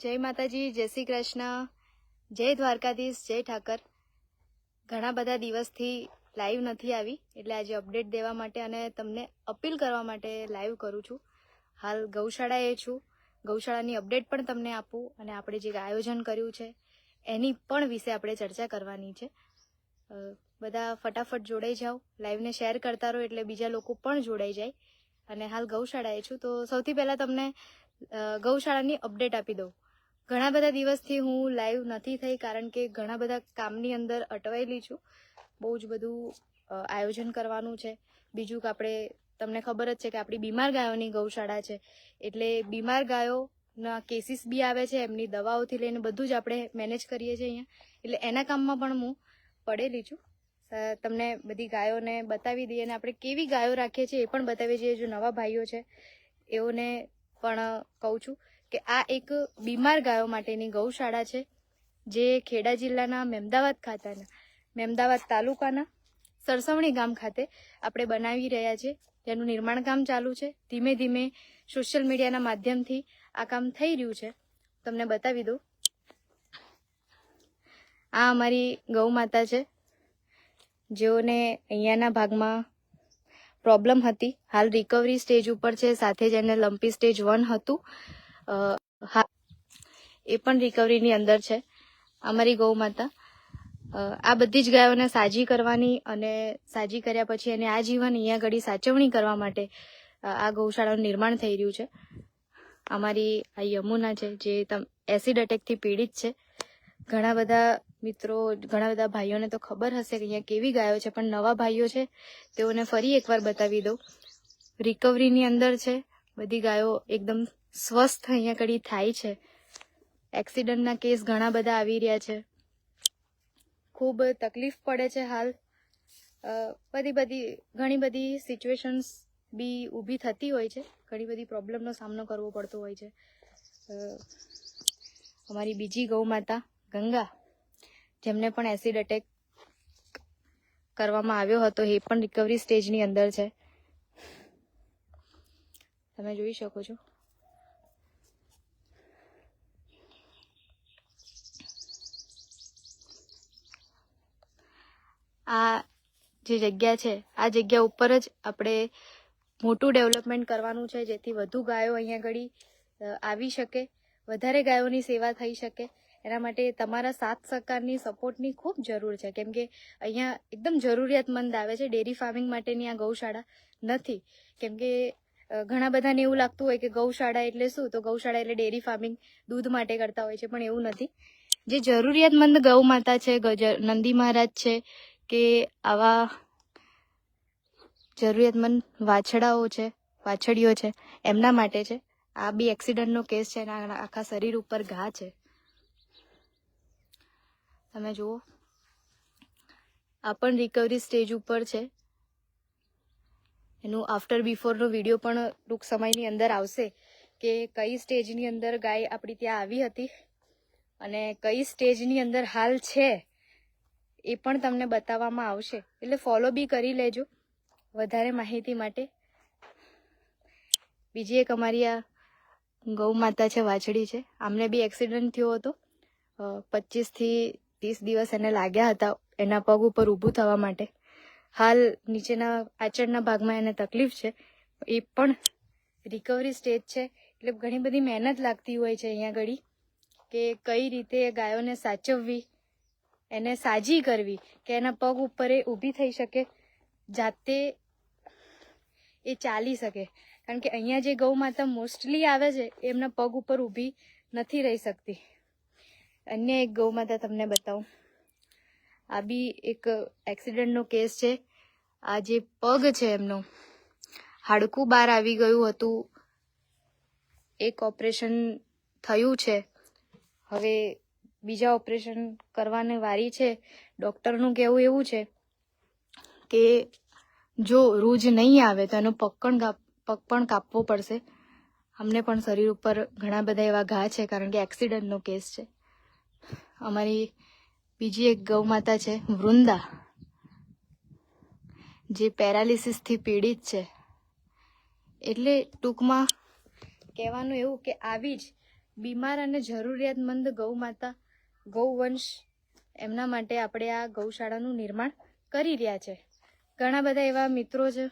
જય માતાજી, જય શ્રી કૃષ્ણ, જય દ્વારકાધીશ, જય ઠાકર. ઘણા બધા દિવસથી લાઈવ નથી આવી, એટલે આજે અપડેટ દેવા માટે અને તમને અપીલ કરવા માટે લાઈવ કરું છું. હાલ ગૌશાળાએ છું, ગૌશાળાની અપડેટ પણ તમને આપું અને આપણે જે આયોજન કર્યું છે, એની પણ વિશે આપણે ચર્ચા કરવાની છે. બધા ફટાફટ જોડાઈ જાઓ લાઈવને શેર કરતા રહો એટલે બીજા લોકો પણ જોડાઈ જાય. અને હાલ ગૌશાળાએ છું, તો સૌથી પહેલાં તમને ગૌશાળાની અપડેટ આપી દઉં. ઘણા બધા દિવસથી હું લાઈવ નથી થઈ કારણ કે ઘણા બધા કામની અંદર અટવાયેલી છું. બહુ જ બધું આયોજન કરવાનું છે. બીજું કે આપણે, તમને ખબર જ છે કે આપણી બીમાર ગાયોની ગૌશાળા છે. એટલે બીમાર ગાયોના કેસીસ બી આવે છે, એમની દવાઓથી લઈને બધું જ આપણે મેનેજ કરીએ છીએ અહીંયા. એટલે એના કામમાં પણ હું પડેલી છું. તમને બધી ગાયોને બતાવી દઈએ અને આપણે કેવી ગાયો રાખીએ છીએ એ પણ બતાવીએ છીએ. જો નવા ભાઈઓ છે, એઓને પણ કહું છું કે આ એક બીમાર ગાયો માટેની ગૌશાળા છે, જે ખેડા જિલ્લાના મહેમદાવાદ ખાતાના મહેમદાવાદ તાલુકાના સરસવણી ગામ ખાતે આપણે બનાવી રહ્યા છીએ તેનું નિર્માણ કામ ચાલુ છે. ધીમે ધીમે સોશિયલ મીડિયાના માધ્યમથી આ કામ થઈ રહ્યું છે. તમને બતાવી દઉં. આ અમારી ગૌ માતા છે. જેઓને અહીંયાના ભાગમાં પ્રોબ્લેમ હતી. હાલ રિકવરી સ્ટેજ ઉપર છે. સાથે જ એને લંપી સ્ટેજ વન હતું. એ પણ રિકવરીની અંદર છે. અમારી ગૌ માતા. આ બધી જ ગાયોને સાજી કરવાની અને સાજી કર્યા પછી એને આ જીવન અહીંયા ઘડી સાચવણી કરવા માટે આ ગૌશાળાનું નિર્માણ થઈ રહ્યું છે. અમારી આ યમુના છે, જે એસિડ અટેકથી પીડિત છે. ઘણા બધા મિત્રો, ઘણા બધા ભાઈઓને તો ખબર હશે કે અહીંયા કેવી ગાયો છે, પણ નવા ભાઈઓ છે, તેઓને ફરી એકવાર બતાવી દઉં. રિકવરીની અંદર છે, બધી ગાયો એકદમ સ્વસ્થ અહીંયા કડી થાય છે. એક્સિડન્ટના કેસ ઘણા બધા આવી રહ્યા છે. ખૂબ તકલીફ પડે છે હાલ. બધી બધી, ઘણી બધી સિચ્યુએશન્સ બી ઊભી થતી હોય છે. ઘણી બધી પ્રોબ્લેમનો સામનો કરવો પડતો હોય છે. અમારી બીજી ગૌ માતા ગંગા. જેમને પણ એસિડ અટેક કરવામાં આવ્યો હતો, એ પણ રિકવરી સ્ટેજની અંદર છે. તમે જોઈ શકો છો. આ જે જગ્યા છે, આ જગ્યા ઉપર જ આપણે મોટું ડેવલપમેન્ટ કરવાનું છે, જેથી વધુ ગાયો અહીંયા આગળ આવી શકે, વધારે ગાયોની સેવા થઈ શકે. એના માટે તમારા સાથ સહકારની સપોર્ટની ખૂબ જરૂર છે. કેમ કે અહીંયા એકદમ જરૂરિયાતમંદ આવે છે. ડેરી ફાર્મિંગ માટેની આ ગૌશાળા નથી. કેમ કે ઘણા બધાને એવું લાગતું હોય કે ગૌશાળા એટલે શું? તો ગૌશાળા એટલે ડેરી ફાર્મિંગ દૂધ માટે કરતા હોય છે, પણ એવું નથી. જે જરૂરિયાતમંદ ગૌ માતા છે નંદી મહારાજ છે, કે આવા જરૂરિયાતમંદ વાછડાઓ છે, વાછડીઓ છે, એમના માટે છે. આ બી એક્સિડન્ટનો કેસ છે એના આખા શરીર ઉપર ઘા છે. તમે જુઓ. આ પણ રિકવરી સ્ટેજ ઉપર છે. એનું આફ્ટર બિફોરનો વીડિયો પણ ટૂંક સમયની અંદર આવશે કે કઈ સ્ટેજની અંદર ગાય આપણી ત્યાં આવી હતી અને કઈ સ્ટેજની અંદર હાલ છે એ પણ તમને બતાવવામાં આવશે. એટલે ફોલો બી કરી લેજો વધારે માહિતી માટે. બીજી એક અમારી આ ગૌ માતા છે, વાછડી છે. આમને બી એક્સિડન્ટ થયો હતો. પચીસથી ત્રીસ દિવસ એને લાગ્યા હતા એના પગ ઉપર ઊભું થવા માટે. હાલ નીચેના આચળના ભાગમાં એને તકલીફ છે. એ પણ રિકવરી સ્ટેજ છે. એટલે ઘણી બધી મહેનત લાગતી હોય છે અહીંયા ઘડી કે કઈ રીતે ગાયોને સાચવવી, એને સાજી કરવી કે એના પગ ઉપર એ ઊભી થઈ શકે, જાતે એ ચાલી શકે. કારણ કે અહીંયા જે ગૌ માતા મોસ્ટલી આવે છે, એમના પગ ઉપર ઊભી નથી રહી શકતી. અન્ય એક ગૌ માતા તમને બતાવું. આ બી એક એક્સિડન્ટનો કેસ છે. આ જે પગ છે એમનો, હાડકું બહાર આવી ગયું હતું. એક ઓપરેશન થયું છે. હવે બીજા ઓપરેશન કરવાની વારી છે. ડૉક્ટરનું કહેવું એવું છે કે જો રૂજ નહીં આવે તો એનો પગ પણ પગ પણ કાપવો પડશે. અમને પણ શરીર ઉપર ઘણા બધા એવા ઘા છે કારણ કે એક્સિડન્ટનો કેસ છે. અમારી બીજી એક ગૌ માતા છે, વૃંદા. જે પેરાલિસિસથી પીડિત છે. એટલે ટૂંકમાં કહેવાનું એવું કે આવી જ બીમાર અને જરૂરિયાતમંદ ગૌ માતા, ગૌવંશ, એમના માટે આપણે આ ગૌશાળાનું નિર્માણ કરી રહ્યા છે. ઘણા બધા એવા મિત્રો છે,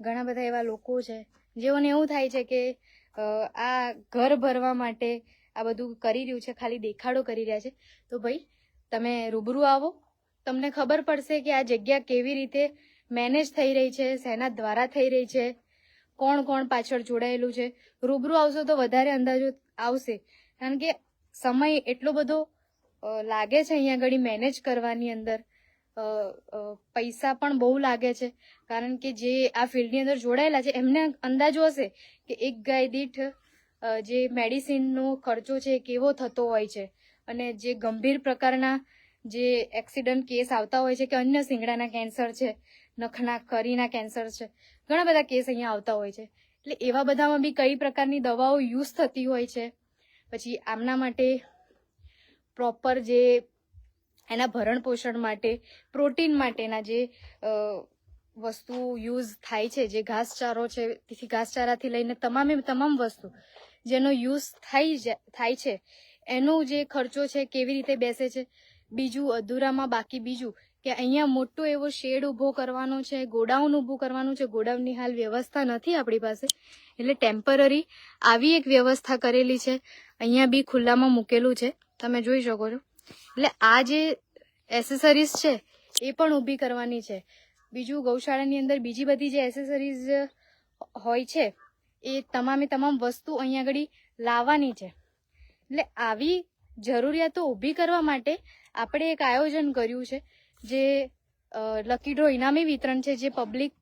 ઘણા બધા એવા લોકો છે, જેઓને એવું થાય છે કે આ ઘર ભરવા માટે આ બધું કરી રહ્યું છે, ખાલી દેખાડો કરી રહ્યા છે. તો ભાઈ, તમે રૂબરૂ આવો. તમને ખબર પડશે કે આ જગ્યા કેવી રીતે મેનેજ થઈ રહી છે, શેના દ્વારા થઈ રહી છે, કોણ કોણ પાછળ જોડાયેલું છે. રૂબરૂ આવશો તો વધારે અંદાજો આવશે. કારણ કે સમય એટલો બધો લાગે છે અહીંયા આગળ મેનેજ કરવાની અંદર. પૈસા પણ બહુ લાગે છે. કારણ કે જે આ ફિલ્ડની અંદર જોડાયેલા છે, એમને અંદાજો હશે કે એક ગાય દીઠ જે મેડિસિનનો ખર્ચો છે કેવો થતો હોય છે? અને જે ગંભીર પ્રકારના જે એક્સિડન્ટ કેસ આવતા હોય છે કે અન્ય શિંગડાના કેન્સર છે, નખના, કરીના કેન્સર છે, ઘણા બધા કેસ અહીંયા આવતા હોય છે. એટલે એવા બધામાં બી કઈ પ્રકારની દવાઓ યુઝ થતી હોય છે? પછી આમના માટે પ્રોપર જે એના ભરણ પોષણ માટે, પ્રોટીન માટેના જે વસ્તુ યુઝ થાય છે, જે ઘાસચારો છે, તેથી ઘાસચારાથી લઈને તમામે, તમામ વસ્તુ. જેનો યુઝ થાય થાય છે. એનો જે ખર્ચો છે, કેવી રીતે બેસે છે. બીજું, અધૂરામાં બાકી બીજું, કે અહીંયા મોટો એવો શેડ ઊભો કરવાનો છે, ગોડાઉન ઊભું કરવાનું છે. ગોડાઉનની હાલ વ્યવસ્થા નથી આપણી પાસે. એટલે ટેમ્પરરી આવી એક વ્યવસ્થા કરેલી છે. અહીંયા બી ખુલ્લામાં મૂકેલું છે. તમે જોઈ શકો છો. એટલે આ જે એસેસરીઝ છે, એ પણ ઊભી કરવાની છે. બીજું ગૌશાળાની અંદર બીજી બધી જે એસેસરીઝ હોય છે એ તમામે તમામ વસ્તુ અહીંયા આગળ લાવવાની છે. એટલે આવી જરૂરિયાતો ઊભી કરવા માટે આપણે એક આયોજન કર્યું છે, જે લકી ડ્રો ઇનામી વિતરણ છે, જે પબ્લિક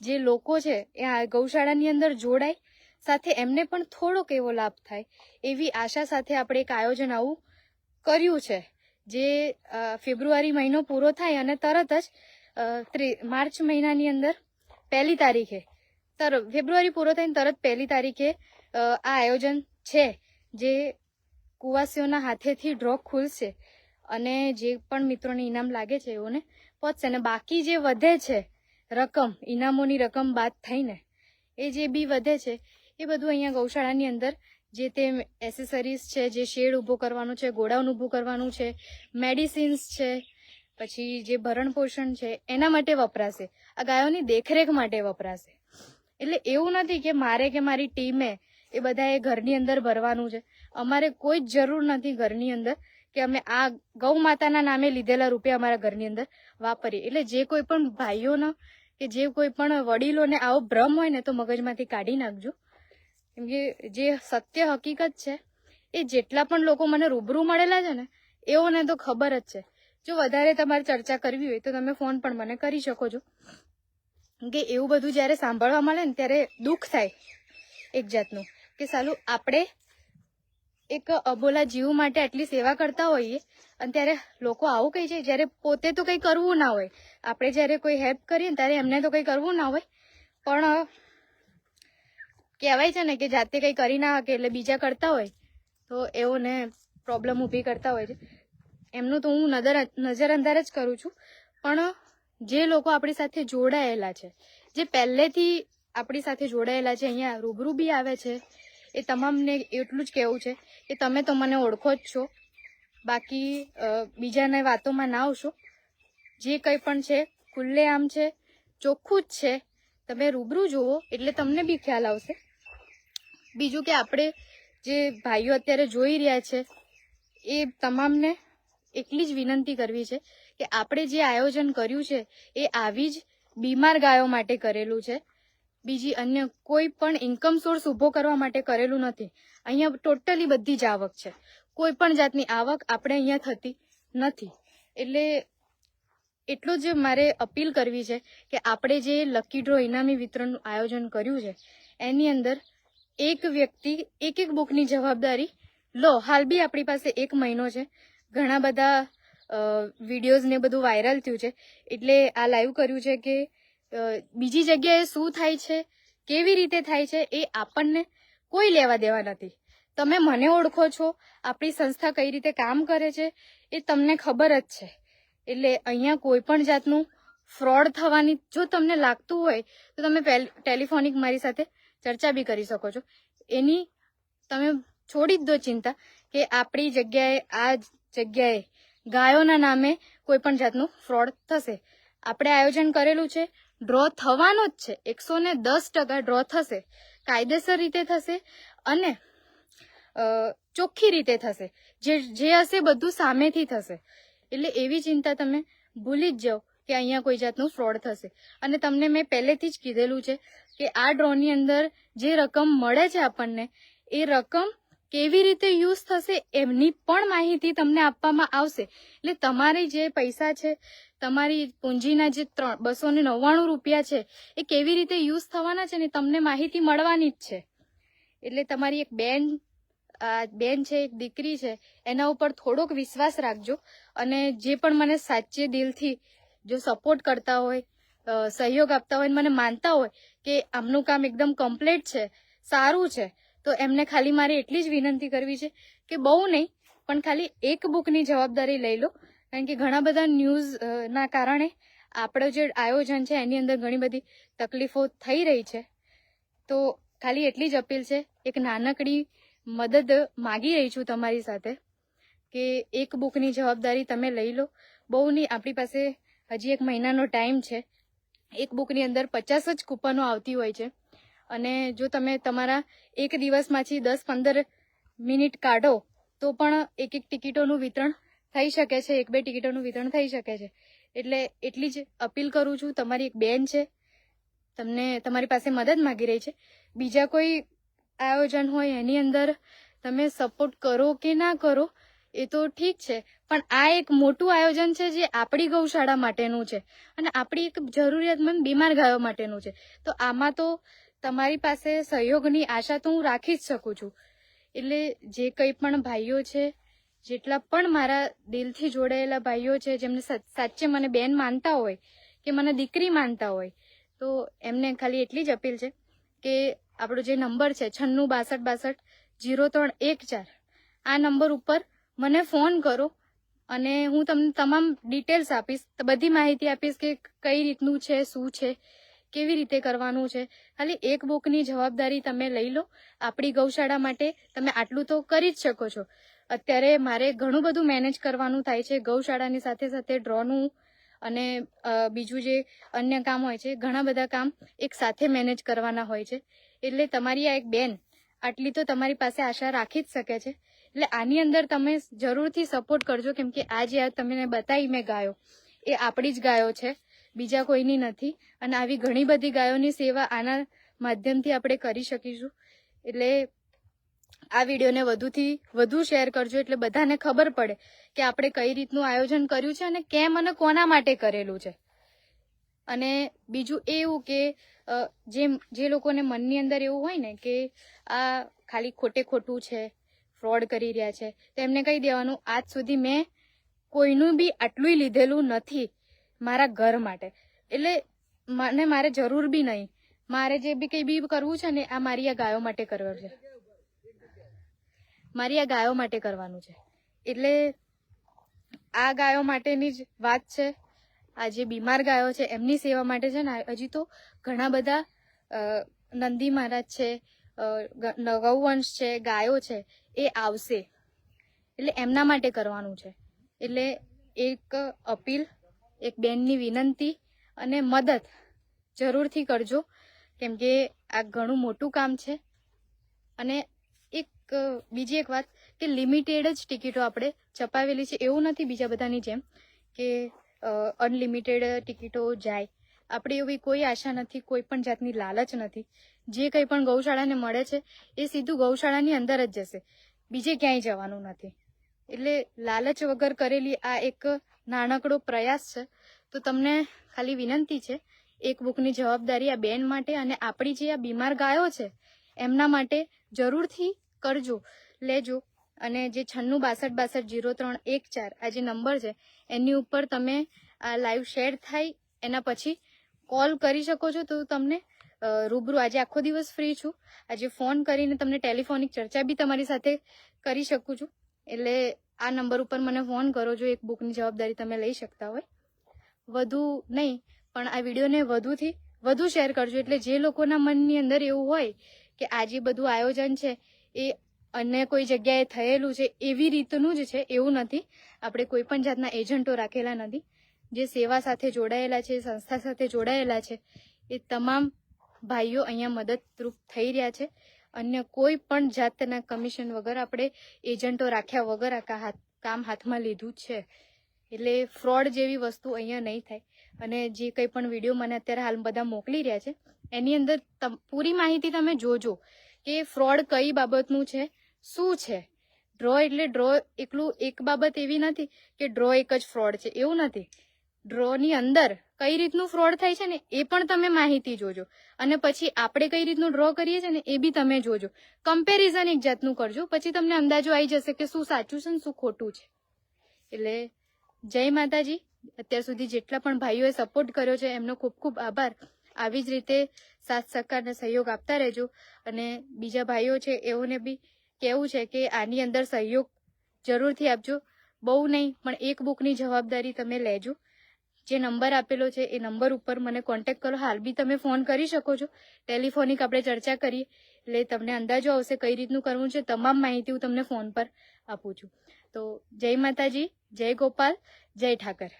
જે લોકો છે, એ આ ગૌશાળાની અંદર જોડાય, સાથે એમને પણ થોડોક એવો લાભ થાય, એવી આશા સાથે આપણે એક આયોજન આવું કર્યું છે, જે ફેબ્રુઆરી મહિનો પૂરો થાય અને તરત જ માર્ચ મહિનાની અંદર પહેલી તારીખે તર, ફેબ્રુઆરી પૂરો થઈને તરત પહેલી તારીખે આ આયોજન છે, જે કુવાસીઓના હાથેથી ડ્રો ખુલશે. અને જે પણ મિત્રોને ઇનામ લાગે છે એઓને પહોંચશે. અને બાકી જે વધે છે, રકમ, ઇનામોની રકમ બાદ થઈને, એ જે બી વધે છે, એ બધું અહીંયા ગૌશાળાની અંદર, જે તે એસેસરીઝ છે, જે શેડ ઊભો કરવાનું છે, ગોડાઉન ઊભું કરવાનું છે મેડિસિન્સ છે, પછી જે ભરણ પોષણ છે, એના માટે વપરાશે. આ ગાયોની દેખરેખ માટે વપરાશે. એટલે એવું નથી કે મારે કે મારી ટીમે એ બધાએ ઘરની અંદર ભરવાનું છે. અમારે કોઈ જ જરૂર નથી ઘરની અંદર કે અમે આ ગૌ માતાના નામે લીધેલા રૂપિયા અમારા ઘરની અંદર વાપરીએ. એટલે જે કોઈ પણ ભાઈઓનો કે જે કોઈ પણ વડીલોને આવો ભ્રમ હોય ને તો મગજમાંથી કાઢી નાખજો. કેમ કે જે સત્ય હકીકત છે, એ જેટલા પણ લોકો મને રૂબરૂ મળેલા છે ને, એઓને તો ખબર જ છે. જો વધારે તમારે ચર્ચા કરવી હોય તો તમે ફોન પણ મને કરી શકો છો. કે એવું બધું જ્યારે સાંભળવા મળે ને ત્યારે દુઃખ થાય એક જાતનું. કે સાલું આપણે એક અબોલા જીવ માટે આટલી સેવા કરતા હોઈએ અને ત્યારે લોકો આવું કહે છે, જ્યારે પોતે તો કંઈ કરવું ના હોય. આપણે જ્યારે કોઈ હેલ્પ કરીએ ત્યારે એમને તો કંઈ કરવું ના હોય. પણ કહેવાય છે ને કે જાતે કંઈ કરી ના શકે એટલે બીજા કરતા હોય, તો એઓને પ્રોબ્લેમ ઊભી કરતા હોય છે. એમનું તો હું નજર નજરઅંદાજ જ કરું છું. પણ જે લોકો આપણી સાથે જોડાયેલા છે, જે પહેલેથી આપણી સાથે જોડાયેલા છે, અહીંયા રૂબરૂ બી આવે છે, એ તમામને એટલું જ કહેવું છે કે તમે તો મને ઓળખો જ છો. બાકી બીજાને વાતોમાં ના આવશો. જે કંઈ પણ છે ખુલ્લેઆમ છે, ચોખ્ખું જ છે, તમે રૂબરૂ જુઓ એટલે તમને બી ખ્યાલ આવશે. બીજું કે આપણે જે ભાઈઓ અત્યારે જોઈ રહ્યા છે, એ તમામને એટલી જ વિનંતી કરવી છે કે આપણે જે આયોજન કર્યું છે, એ આવી જ બીમાર ગાયો માટે કરેલું છે. બીજી અન્ય કોઈ પણ ઇન્કમ સોર્સ ઊભો કરવા માટે કરેલું નથી. અહીંયા ટોટલી બધી જ આવક છે. કોઈ પણ જાતની આવક આપણે અહીંયા થતી નથી. એટલે એટલું જ મારે અપીલ કરવી છે કે આપણે જે લકી ડ્રો ઇનામી વિતરણનું આયોજન કર્યું છે, એની અંદર એક વ્યક્તિ, એક એક બુકની જવાબદારી લો, હાલ બી આપણી પાસે એક મહિનો છે. ઘણા બધા વિડીયોઝ ને બધું વાયરલ થયું છે. એટલે આ લાઈવ કર્યું છે કે બીજી જગ્યાએ શું થાય છે, કેવી રીતે થાય છે, એ આપણને કોઈ લેવા દેવા નથી. તમે મને ઓળખો છો, આપણી સંસ્થા કઈ રીતે કામ કરે છે, એ તમને ખબર જ છે. એટલે અહીંયા કોઈ પણ જાતનું ફ્રોડ થવાની, જો તમને લાગતું હોય, તો તમે ટેલિફોનિક મારી સાથે ચર્ચા બી કરી શકો છો. એની તમે છોડી જ દો ચિંતા કે આપણી જગ્યાએ, આ જગ્યાએ ગાયોના નામે કોઈ પણ જાતનું ફ્રોડ થશે. આપણે આયોજન કરેલું છે, ડ્રો થવાનો જ છે. એકસો ને દસ ટકા ડ્રો થશે, કાયદેસર રીતે થશે અને ચોખ્ખી રીતે થશે. જે જે હશે બધું સામેથી થશે. એટલે એવી ચિંતા તમે ભૂલી જ જાઓ કે અહીંયા કોઈ જાતનું ફ્રોડ થશે. અને તમને મેં પહેલેથી જ કીધેલું છે કે આ ડ્રોની અંદર જે રકમ મળે છે આપણને, એ રકમ કેવી રીતે યુઝ થશે એમની પણ માહિતી તમને આપવામાં આવશે. એટલે તમારી જે પૈસા છે, તમારી પૂંજીના જે ત્રણ, બસો ને નવ્વાણું રૂપિયા છે, એ કેવી રીતે યુઝ થવાના છે ને તમને માહિતી મળવાની જ છે. એટલે તમારી એક બેન બેન છે, એક દીકરી છે, એના ઉપર થોડોક વિશ્વાસ રાખજો અને જે પણ મને સાચે દિલથી જો સપોર્ટ કરતા હોય સહયોગ આપતા હોય મને માનતા હોય કે આમનું કામ એકદમ કમ્પ્લીટ છે, સારું છે તો એમને ખાલી મારે એટલી જ વિનંતી કરવી છે કે બહુ નહીં, પણ ખાલી એક બુકની જવાબદારી લઈ લો. કારણ કે ઘણા બધા ન્યૂઝના કારણે આપણો જે આયોજન છે એની અંદર ઘણી બધી તકલીફો થઈ રહી છે. તો ખાલી એટલી જ અપીલ છે, એક નાનકડી મદદ માગી રહી છું તમારી સાથે કે એક બુકની જવાબદારી તમે લઈ લો. બહુ નહીં, આપણી પાસે હજી એક મહિનાનો ટાઈમ છે. એક બુકની અંદર પચાસ જ કૂપનો આવતી હોય છે. અને જો તમે તમારા એક દિવસમાંથી દસ પંદર મિનિટ કાઢો, તો પણ એક એક ટિકિટોનું વિતરણ થઈ શકે છે, એક બે ટિકિટોનું વિતરણ થઈ શકે છે. એટલે એટલી જ અપીલ કરું છું, તમારી એક બેન છે, તમને તમારી પાસે મદદ માગી રહી છે. બીજા કોઈ આયોજન હોય એની અંદર તમે સપોર્ટ કરો કે ના કરો, એ તો ઠીક છે. પણ આ એક મોટું આયોજન છે જે આપણી ગૌશાળા માટેનું છે અને આપણી એક જરૂરિયાતમંદ બીમાર ગાયો માટેનું છે. તો આમાં તો તમારી પાસે સહયોગની આશા તો હું રાખી જ શકું છું. એટલે જે કંઈ પણ ભાઈઓ છે, જેટલા પણ મારા દિલથી જોડાયેલા ભાઈઓ છે, જેમને સાચે મને બેન માનતા હોય કે મને દીકરી માનતા હોય, તો એમને ખાલી એટલી જ અપીલ છે કે આપણો જે નંબર છે છન્નું બાસઠ બાસઠ જીરો ત્રણ એક ચાર, આ નંબર ઉપર મને ફોન કરો અને હું તમને તમામ ડિટેલ્સ આપીશ, બધી માહિતી આપીશ કે કઈ રીતનું છે, શું છે કેવી રીતે કરવાનું છે? ખાલી એક બુકની જવાબદારી તમે લઈ લો. આપણી ગૌશાળા માટે તમે આટલું તો કરી જ શકો છો. અત્યારે મારે ઘણું બધું મેનેજ કરવાનું થાય છે ગૌશાળાની સાથે સાથે ડ્રોનું અને બીજું જે અન્ય કામ હોય છે, ઘણા બધા કામ એક સાથે મેનેજ કરવાના હોય છે. એટલે તમારી આ એક બેન આટલી તો તમારી પાસે આશા રાખી જ શકે છે. એટલે આની અંદર તમે જરૂરથી સપોર્ટ કરજો કેમ કે આ જે તમે બતાવી મેં ગાયો. એ આપણી જ ગાયો છે. બીજા કોઈની નથી. અને આવી ઘણી બધી ગાયોની સેવા આના માધ્યમથી આપણે કરી શકીશું. એટલે આ વિડીયોને વધુથી વધુ શેર કરજો. એટલે બધાને ખબર પડે કે આપણે કઈ રીતનું આયોજન કર્યું છે અને કેમ અને કોના માટે કરેલું છે. અને બીજું એવું કે જે જે લોકોને મનની અંદર એવું હોય ને કે આ ખાલી ખોટે ખોટું છે, ફ્રોડ કરી રહ્યા છે, તેમને કહી દેવાનું, આજ સુધી મેં કોઈનું બી આટલું લીધેલું નથી. મારા ઘર માટે. એટલે મને મારે જરૂર બી નહીં. મારે જે બી કંઈ બી કરવું છે ને, આ મારી આ ગાયો માટે કરવાનું છે. મારી આ ગાયો માટે કરવાનું છે. એટલે આ ગાયો માટેની જ વાત છે. આ જે બીમાર ગાયો છે, એમની સેવા માટે છે ને, હજી તો ઘણા બધા નંદી મહારાજ છે ગૌવંશ છે, ગાયો છે, એ આવશે. એટલે એમના માટે કરવાનું છે. એટલે એક અપીલ એક બેનની વિનંતી અને મદદ જરૂરથી કરજો. કેમ કે આ ઘણું મોટું કામ છે. અને એક બીજી એક વાત કે લિમિટેડ જ ટિકિટો આપણે છપાવેલી છે. એવું નથી બીજા બધાની જેમ કે અનલિમિટેડ ટિકિટો જાય. આપણે એવી કોઈ આશા નથી, કોઈ પણ જાતની લાલચ નથી. જે કંઈ પણ ગૌશાળાને મળે છે, એ સીધું ગૌશાળાની અંદર જ જશે. બીજે ક્યાંય જવાનું નથી. એટલે લાલચ વગર કરેલી આ એક નાનકડો પ્રયાસ છે. તો તમને ખાલી વિનંતી છે, એક બુકની જવાબદારી આ બેન માટે અને આપણી જે આ બીમાર ગાયો છે, એમના માટે જરૂરથી કરજો, લેજો. અને જે છન્નું બાસઠ બાસઠ જીરો ત્રણ એક ચાર આ જે નંબર છે, એની ઉપર તમે આ લાઈવ શેર થાય, એના પછી કોલ કરી શકો છો. તો તમને રૂબરૂ આજે આખો દિવસ ફ્રી છું. આજે ફોન કરીને તમને ટેલિફોનિક ચર્ચા બી તમારી સાથે કરી શકું છું. એટલે આ નંબર ઉપર મને ફોન કરો જો એક બુકની જવાબદારી તમે લઈ શકતા હોય. વધુ નહીં, પણ આ વિડીયોને વધુથી વધુ શેર કરજો. એટલે જે લોકોના મનની અંદર એવું હોય કે આજે બધું આયોજન છે, એ અન્ય કોઈ જગ્યાએ થયેલું છે, એવી રીતનું જ છે, એવું નથી. આપણે કોઈ પણ જાતના એજન્ટો રાખેલા નથી. જે સેવા સાથે જોડાયેલા છે, સંસ્થા સાથે જોડાયેલા છે, એ તમામ ભાઈઓ અહીંયા મદદરૂપ થઈ રહ્યા છે. અન્ય કોઈ પણ જાતના કમિશન વગર આપણે એજન્ટો રાખ્યા વગર આ કામ હાથમાં લીધું છે. એટલે ફ્રોડ જેવી વસ્તુ અહીંયા નહીં થાય. અને જે કંઈ પણ વીડિયો મને અત્યારે હાલ બધા મોકલી રહ્યા છે, એની અંદર પૂરી માહિતી તમે જોજો કે ફ્રોડ કઈ બાબતનું છે, શું છે? ડ્રો એટલે ડ્રો એકલું એક બાબત એવી નથી કે ડ્રો એક જ ફ્રોડ છે. એવું નથી. ડ્રોની અંદર કઈ રીતનું ફ્રોડ થાય છે ને, એ પણ તમે માહિતી જોજો. અને પછી આપણે કઈ રીતનું ડ્રો કરીએ છીએ ને, એ બી તમે જોજો. કમ્પેરિઝન એક જાતનું કરજો. પછી તમને અંદાજો આવી જશે કે શું સાચું છે ને, શું ખોટું છે. એટલે જય માતાજી. અત્યાર સુધી જેટલા પણ ભાઈઓએ સપોર્ટ કર્યો છે, એમનો ખૂબ ખૂબ આભાર. આવી જ રીતે સાથ, સહકાર અને સહયોગ આપતા રહેજો. અને બીજા ભાઈઓ છે, એઓને બી કહેવું છે કે આની અંદર સહયોગ જરૂરથી આપજો. બહુ નહીં, પણ એક બુકની જવાબદારી તમે લેજો. જે નંબર આપેલો છે, એ નંબર ઉપર મને કોન્ટેક કરો. હાલ બી તમે ફોન કરી શકો છો. ટેલિફોનિક આપણે ચર્ચા કરીએ. એટલે તમને અંદાજો આવશે કઈ રીતનું કરવું છે. તમામ માહિતી હું તમને ફોન પર આપું છું. તો જય માતાજી, જય ગોપાલ, જય ઠાકર.